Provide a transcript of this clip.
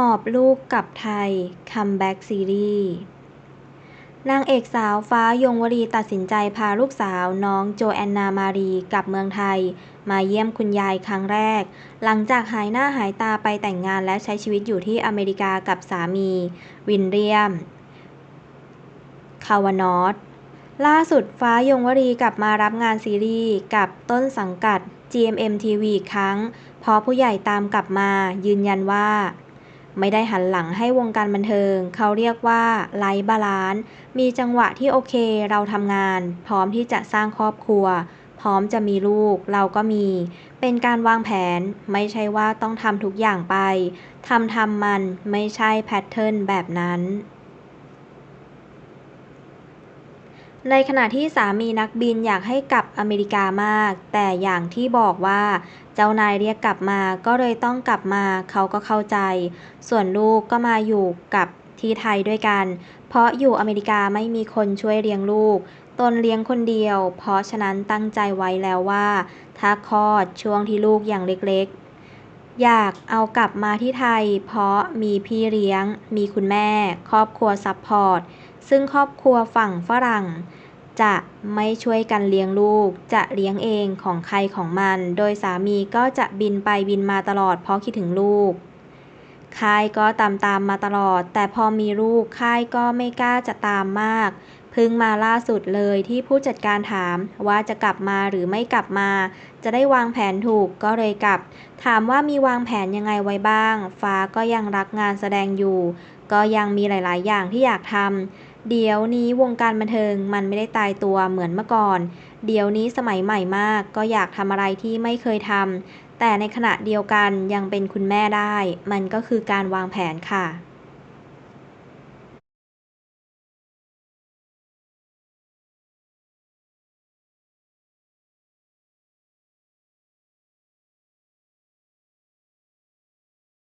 หอบลูกกลับไทย คัมแบ็กซีรีส์นางเอกสาวฟ้ายงวรีตัดสินใจพาลูกสาวน้องโจแอนนามารีกลับเมืองไทย มาเยี่ยมคุณยายครั้งแรก หลังจากหายหน้าหายตาไปแต่งงานและใช้ชีวิตอยู่ที่อเมริกากับสามี วินเรียม คาวานอตล่าสุดฟ้ายงวรีกลับมารับงานซีรีส์กับต้นสังกัด GMM TV อีกครั้งพราะผู้ใหญ่ตามกลับมายืนยันว่า ไม่ได้หันหลังให้วงการบันเทิง เขาเรียกว่าไลฟ์บาลานซ์มีจังหวะที่โอเค เราทำงาน พร้อมที่จะสร้างครอบครัว พร้อมจะมีลูก เราก็มี เป็นการวางแผน ไม่ใช่ว่าต้องทำทุกอย่างไปทำทำมันไม่ใช่แพทเทิร์นแบบนั้น ในขณะที่สามีนักบินอยากให้กลับอเมริกามาก แต่อย่างที่บอกว่า เจ้านายเรียกกลับมาก็เลยต้องกลับมาเขาก็เข้าใจ ส่วนลูกก็มาอยู่กับที่ไทยด้วยกัน เพราะอยู่อเมริกาไม่มีคนช่วยเลี้ยงลูก ตนเลี้ยงคนเดียว เพราะฉะนั้นตั้งใจไว้แล้วว่า ถ้าคลอดช่วงที่ลูกยังเล็กๆ อยากเอากลับมาที่ไทย เพราะมีพี่เลี้ยง มีคุณแม่ ครอบครัวซัพพอร์ต ซึ่งครอบครัวฝั่งฝรั่งจะไม่ช่วยกันเลี้ยงลูก จะเลี้ยงเองของใครของมัน โดยสามีก็จะบินไปบินมาตลอดเพราะคิดถึงลูก ค่ายก็ตามตามมาตลอด แต่พอมีลูกค่ายก็ไม่กล้าจะตามมาก เพิ่งมาล่าสุดเลยที่ผู้จัดการถามว่าจะกลับมาหรือไม่กลับมา จะได้วางแผนถูกก็เลยกลับ ถามว่ามีวางแผนยังไงไว้บ้าง ฟ้าก็ยังรักงานแสดงอยู่ ก็ยังมีหลาย ๆ อย่างที่อยากทำ เดี๋ยวนี้วงการบันเทิงมันไม่ได้ตายตัวเหมือนเมื่อก่อน เดี๋ยวนี้สมัยใหม่มาก ก็อยากทำอะไรที่ไม่เคยทำแต่ในขณะเดียวกันยังเป็นคุณแม่ได้ มันก็คือการวางแผนค่ะ